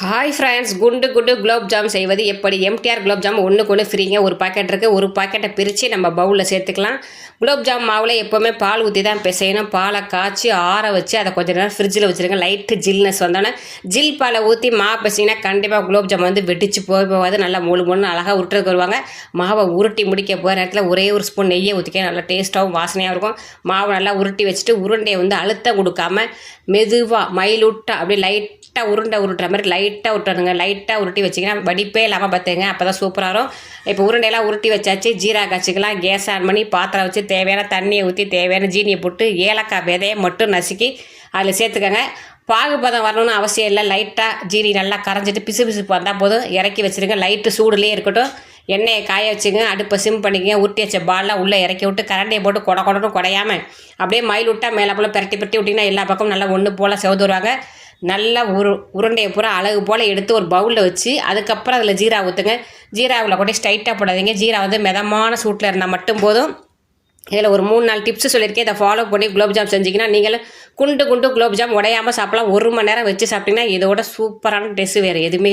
Hi friends குண்டு குண்டு gulab jam செய்வது எப்படி? எம்டிஆர் குலோப் ஜாம் ஒன்றுக்கு ஒன்று ஃப்ரீங்க ஒரு பாக்கெட் இருக்குது ஒரு பாக்கெட்டை பிரித்து நம்ம பவுலில் சேர்த்துக்கலாம். குலோப் ஜாம் மாவில் எப்போவுமே பால் ஊற்றி தான் பிசையணும். பாலை காய்ச்சி ஆற வச்சு அதை கொஞ்ச நேரம் ஃப்ரிட்ஜில் வச்சுருங்க. லைட்டு ஜில்னஸ் வந்தோடனே ஜில் பாலை ஊற்றி மா பிசைனா கண்டிப்பாக குலோப் ஜாம் வந்து வெடிச்சு போய் போகாது. நல்லா முழு முழு அழகாக உருட்டுறதுக்கு வருவாங்க. மாவை உருட்டி முடிக்க போகிற நேரத்தில் ஒரே ஒரு ஸ்பூன் நெய்யை ஊற்றிக்க நல்லா டேஸ்ட்டாகவும் வாசனையாக இருக்கும். மாவை நல்லா உருட்டி வச்சுட்டு உருண்டையை வந்து அழுத்தம் கொடுக்காம மெதுவாக மயிலுட்டா அப்படியே லைட் லைட்டாக உருண்டை உருட்டுற மாதிரி லைட்டாக உருட்டணுங்க லைட்டாக உருட்டி வச்சிங்கன்னா வடிப்பே இல்லாமல் பார்த்துங்க அப்போ தான் சூப்பராக வரும். இப்போ உருண்டையெல்லாம் உருட்டி வச்சாச்சு. ஜீரா காய்ச்சிக்கலாம் கேஸ் ஆன் பண்ணி பாத்திரம் வச்சு தேவையான தண்ணியை ஊற்றி தேவையான ஜீனியை போட்டு ஏலக்காய் விதையை மட்டும் நசுக்கி அதில் சேர்த்துக்கோங்க. பாகுபதம் வரணும்னு அவசியம் இல்லை. லைட்டாக ஜீனி நல்லா கரைஞ்சிட்டு பிசு பிசுப்பு வந்தால் போதும். இறக்கி வச்சுருங்க. லைட்டு சூடுலேயே இருக்கட்டும். எண்ணெயை காய வச்சுங்க அடுப்பை சிம் பண்ணிக்கங்க. உருட்டி வச்ச பால்லாம் உள்ளே இறக்கி விட்டு கரண்டியை போட்டு கொட கொடன்னு குடையாமல் அப்படியே மயில் விட்டா மேலே போல் பிரட்டி பிரட்டி விட்டிங்கன்னா எல்லா பக்கமும் நல்லா ஒன்று போல் செவதுருவாங்க நல்லா உரு உருண்டையை பூரா அழகு போல் எடுத்து ஒரு பவுலில் வச்சு அதுக்கப்புறம் அதில் ஜீரா ஊற்றுங்க ஜீராவில் கூட ஸ்ட்ரைட்டாக போடாதீங்க. ஜீரா வந்து மிதமான சூட்டில் இருந்தால் மட்டும் போதும். இதில் ஒரு மூணு நாலு டிப்ஸ் சொல்லியிருக்கேன். இதை ஃபாலோ பண்ணி குலோப்ஜாம் செஞ்சிங்கன்னா நீங்களும் குண்டு குண்டு குலோப்ஜாம் உடையாமல் சாப்பிடலாம். ஒரு மணி நேரம் வச்சு சாப்பிட்டீங்கன்னா இதோட சூப்பரான டெஸ்ட் வேறு எதுவுமே